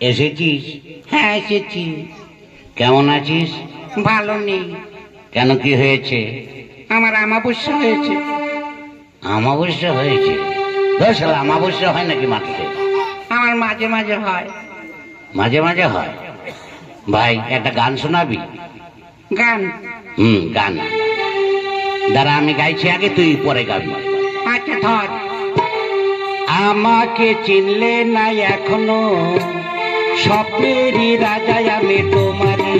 এসেছিস? হ্যাঁ এসেছি। কেমন আছিস? ভালো নেই। কেন কি হয়েছে? আমার আমাবস্যা হয়েছে। আমাবস্যা হয়েছে? আমাবস্যা হয় নাকি মাটিতে? আমার মাঝে মাঝে হয়। মাঝে মাঝে হয়? ভাই একটা গান শোনাবি? গান? হুম গান। দাঁড়া আমি গাইছি আগে তুই পরে গাবি। আচ্ছা ধর। আমাকে চিনলে না এখনও। স্বপ্নেরই রাজা আমি তোমারই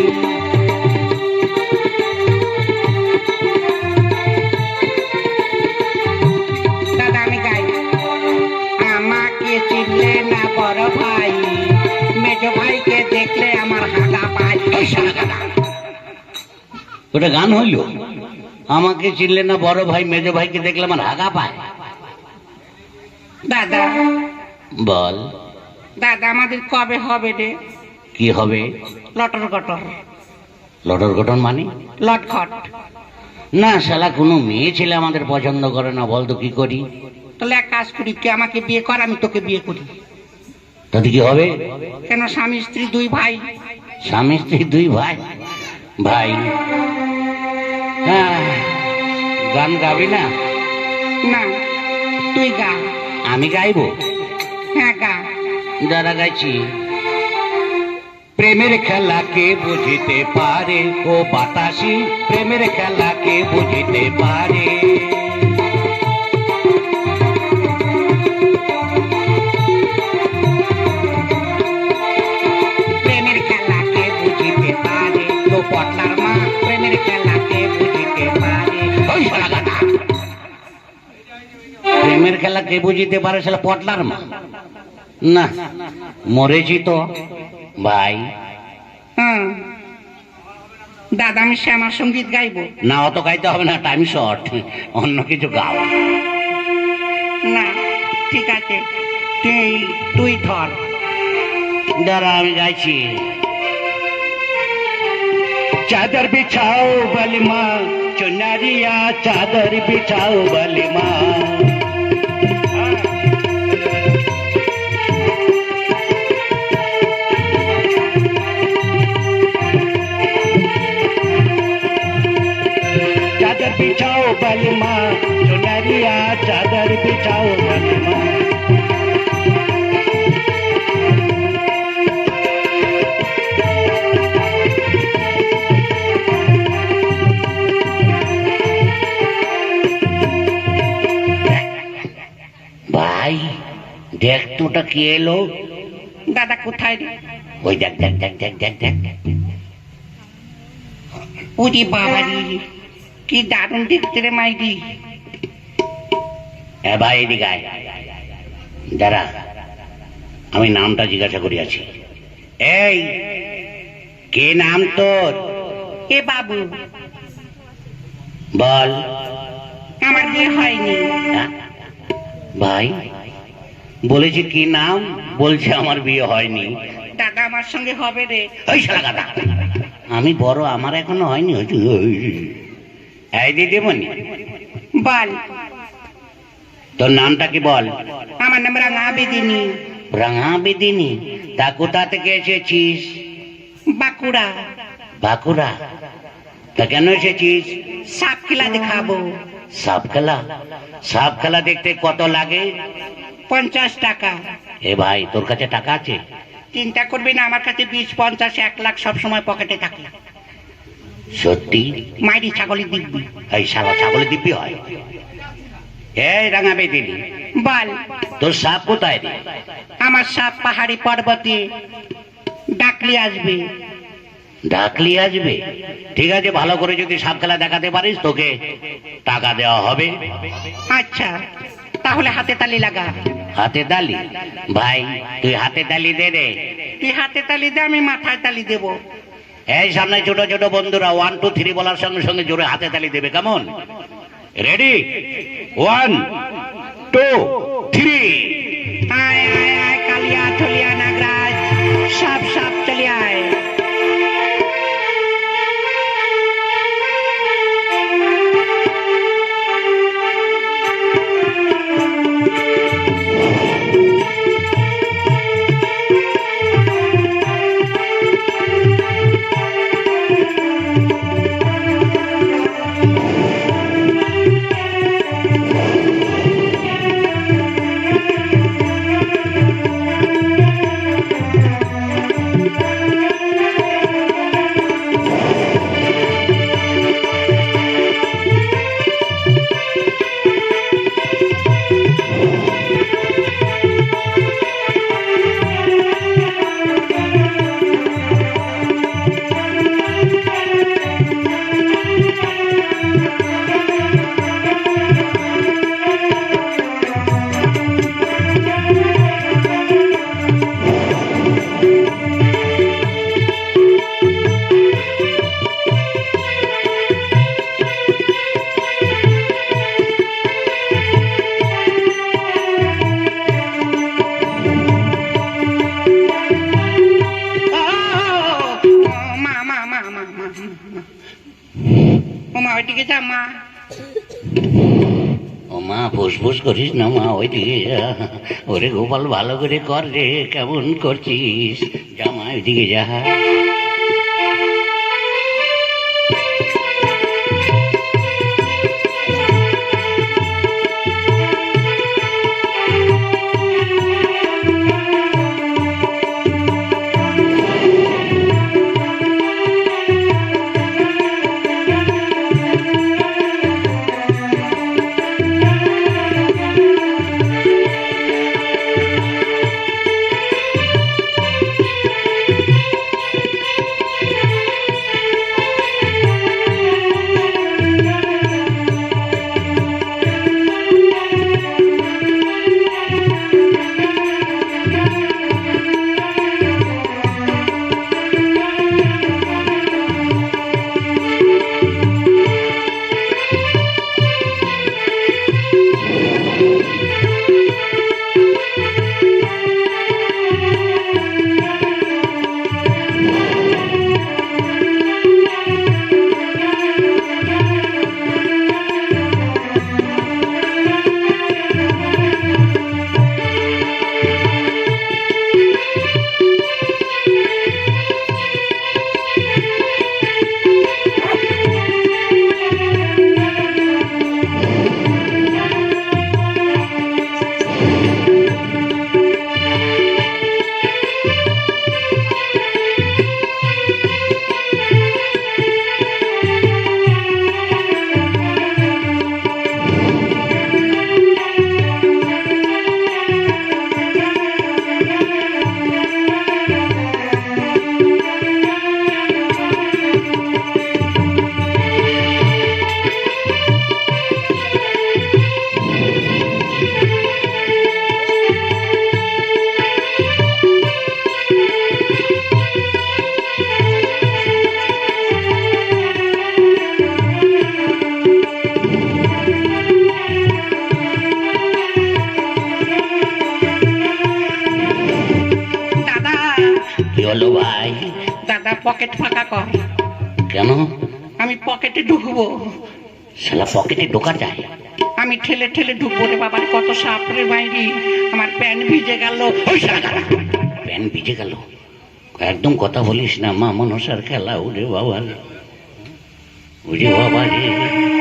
দাদা আমি গাই। আমাকে চিনলে না বড় ভাই মেজ ভাইকে দেখলে আমার গাদা। ওটা গান হইল? আমাকে চিনলে না বড় ভাই মেজ ভাইকে দেখলে আমার হাগা পায়। দাদা। বল। দাদা আমাদের কবে হবে রে? কি হবে? লটর কটর লটর গঠন মানে? লটখট না শালা কোনো মেয়ে ছেলে আমাদের পছন্দ করে না বলতো কি করি? তাহলে এক কাজ করি তুই আমাকে বিয়ে কর আমি তোকে বিয়ে করি। তাতে কি হবে? কেন স্বামী স্ত্রী দুই ভাই? স্বামী স্ত্রী দুই ভাই? ভাই। হ্যাঁ, গান গাবি না? না তুই গা। আমি গাইবো? যারা গাইছি প্রেমের খেলাকে বুঝিতে পারে, ও বাতাসি, প্রেমের খেলাকে বুঝিতে পারে। প্রেমের খেলাকে বুঝিতে পারে তো পটলার মা, প্রেমের খেলাকে বুঝিতে পারে। প্রেমের খেলা কে বুঝিতে পারে সেটা পটলার মা। না মরেছি তো ভাই। হ্যাঁ দাদা আমি শ্যামার সংগীত গাইব। না অত গাইতে হবে না টাইম শর্ট অন্য কিছু গাও। না ঠিক আছে। তুই তুই ধর। দাঁড়া আমি গাইছি। চাদর বিছাও বলি মা চুনারিয়া চাদর বিছাও বলি মা बिछाओ बलिमा चुनरिया चादर बिछाओ बलिमा ভাই দেখ তোটা কি এলো দাদা কোথায় রে ওই দেখ দেখ দেখ দেখ দেখ দেখ উরি বাবারি কি দারুণ দেখতে রে মাইরি। এ ভাই এদিকে আয়। দাঁড়া আমি নামটা জিজ্ঞাসা করিয়াছি। এই কে নাম তোর? এ বাবু। বল। আমার বিয়ে হয়নি। হ্যাঁ? ভাই বলেছি কি নাম? বলছে আমার বিয়ে হয়নি। দাদা আমার সঙ্গে হবে রে। ওই শালা আমি বড় আমার এখনও হয়নি। এই দিদিমণি। বল। তোর নামটা কি বল? আমার নাম রাঙা বেদিনী। রাঙা বেদিনী? তা কোথা থেকে এসেছিস? বাঁকুড়া। বাঁকুড়া? তা কেন এসেছিস? সাপ খেলা দেখাবো। সাপ খেলা সাপ খেলা দেখতে কত লাগে? পঞ্চাশ টাকা। এ ভাই তোর কাছে টাকা আছে? চিন্তা করবি না আমার কাছে বিশ পঞ্চাশ এক লাখ সব সময় পকেটে থাকে। সত্যি? মাইরি ছাগলি দিব্যি। এই শালা ছাগলে দিব্যি হয়? এই রাঙা বেদিনী। বল। তোর সাপ কোথায় রে? আমার সাপ পাহাড়ি পর্বতে ডাকলি আসবে। ডাকলি আসবে? ঠিক আছে ভালো করে যদি সাপ খেলা দেখাতে পারিস তোকে টাকা দেওয়া হবে। আচ্ছা তাহলে হাতে তালি লাগা। হাতে তালি? ভাই তুই হাতে তালি দে রে। তুই হাতে তালি দে আমি মাথায় তালি দেব। এই সামনে ছোট ছোট বন্ধুরা ওয়ান টু থ্রি বলার সঙ্গে সঙ্গে জোরে হাতে তালি দেবে, কেমন? রেডি ওয়ান টু থ্রি আয় আয় আয়, কালিয়া থলিয়া নাগরাজ সাপ সাপ করিস না মা ওইদিকে যা ওরে গোপাল, ভালো করে কর রে, কেমন করছিস? জামা ওইদিকে যা। হলো ভাই। দাদা পকেট ফাঁকা কর। কেন? আমি পকেটে ঢুকবো। শালা পকেটে ঢোকা যায়? আমি ঠেলে ঠেলে ঢুকবো রে বাবার কত সাপরে বাইরে আমার প্যান্ট ভিজে গেল। ওই শালা। প্যান ভিজে গেল? একদম কথা বলিস না মা মনসার খেলা উঠে বাবা রে। বুঝে বাবা রে।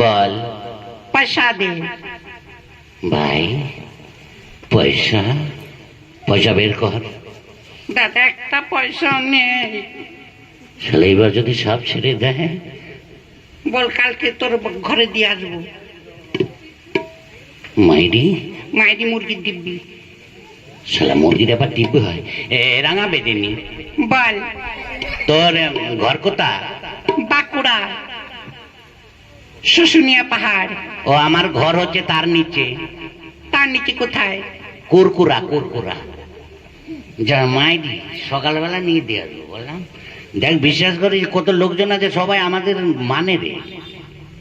বল। পয়সা দে। ভাই পয়সা? পয়সা বের কর। দাদা একটা পয়সা নেই। শালা এবার যদি সাপ ছেড়ে দেয়? বল কালকে তোর ঘরে দিয়ে আসব। মাইরি? মাইরি মুরগির দিব্যি। শালা মুরগির আবার টিপে হয়। এ রাঙা বেদেনি বল। তোর ঘর কোথা বাঁকুড়া শুশুনিয়া পাহাড়। ও আমার ঘর হচ্ছে তার নিচে। তার নিচে কোথায়? কুরকুরা কুরকুরা। যা মাইরি সকালবেলা নিয়ে দিয়ে আসব বললাম। দেখ বিশ্বাস করি কত লোকজন আছে সবাই আমাদের মানে রে।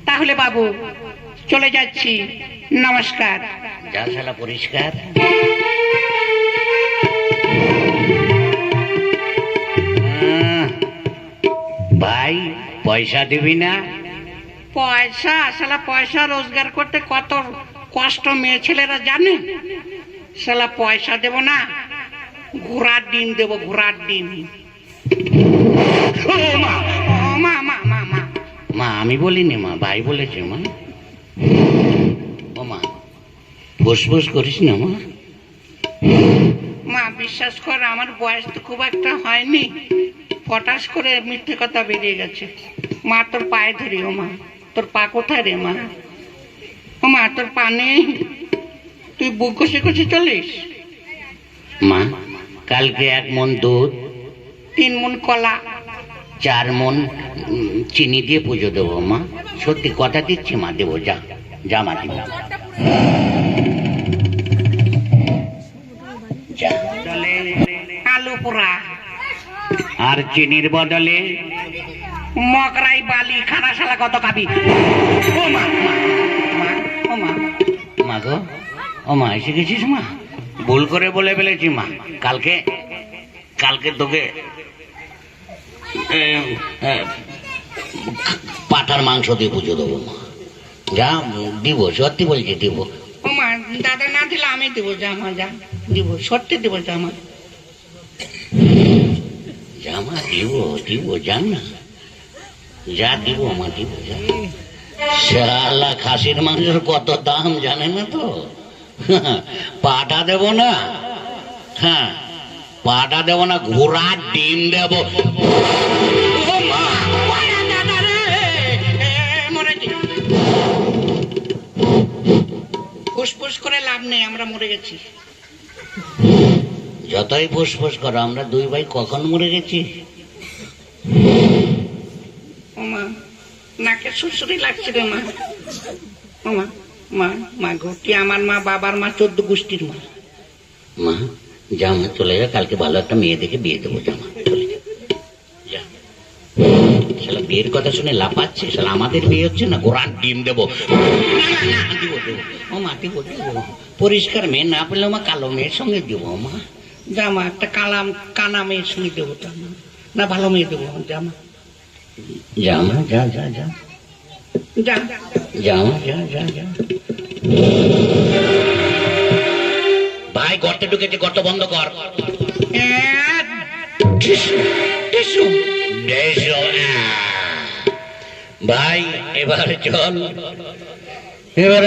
তাহলে বাবু চলে যাচ্ছি। নমস্কার। যা শালা পরিষ্কার। ভাই পয়সা দিবি না? পয়সা শালা পয়সা রোজগার করতে কত কষ্ট মেয়ে ছেলেরা জানে? শালা পয়সা দেব না ঘোড়ার ডিম দেব ঘোড়ার ডিম। মা! মা মা মা মা। মা আমি বলিনি মা ভাই বলেছে মা। ও মা ফুসফুস করিস না মা। মা বিশ্বাস কর আমার বয়স তো খুব একটা হয়নি। ফটাস করে মিথ্যে কথা বেরিয়ে গেছে। মা তোর পায়ে ধরি ও মা। তোর পা কোথায় রে মা? ও মা তোর পা নেই। তুই বুক কষে কষে চলিস? মা কালকে এক মন দুধ তিন মন কলা। চার মন চিনি দিয়ে পুজো দেবো মা। সত্যি কথা দিচ্ছি মা দেবো যা যা মা দিব। আলু পোড়া। আর চিনির বদলে মকরাই বালি খানা শালা কত খাবি ও মা ও মা। মা গো ও মা এসে গেছিস মা? ভুল করে বলে ফেলেছি মা। কালকে কালকে তোকে পাঠার মাংস দিয়ে পুজো দেবো মা। যা দিব সত্যি বলছি দিব। ও মা দাদা না দিলে আমি দিব জামা যা দিব সত্যি দিব জামা জামা দিব দিব জান না যা দিব মা দিব যা। শালা খাসির মাংসের কত দাম জানে না তো? পাটা দেব না? হ্যাঁ পাটা দেব না ঘোড়ার ডিম দেব। ফুসফুস করে লাভ নেই আমরা মরে গেছি। যতই ফুসফুস করো আমরা দুই ভাই কখন মরে গেছি? মা। নাকে সুসুরি লাগছে রে মা। মা মা মা ঘটি আমার মা বাবার মা চোদ্দ গোষ্ঠীর মা? মা জামা চলে যা কালকে ভালো একটা মেয়ে দেখে বিয়ে দেবো জামা চলে যা। যা। শালা বিয়ের কথা শুনে লাফাচ্ছে শালা আমাদের বিয়ে হচ্ছে না গোড়ার ডিম দেবো। দিব, দিব। ও মা দিব দিব। পরিষ্কার মেয়ে না পেলে মা কালো মেয়ের সঙ্গে দিব মা। জামা একটা কালাম কানা মেয়ের সঙ্গে দেবো না ভালো মেয়ে দেবো জামা জামা যা যা যা জামা যা যা যা ভাই গর্তে ঢুকেছে গর্ত বন্ধ কর। ভাই এবার চল। এবার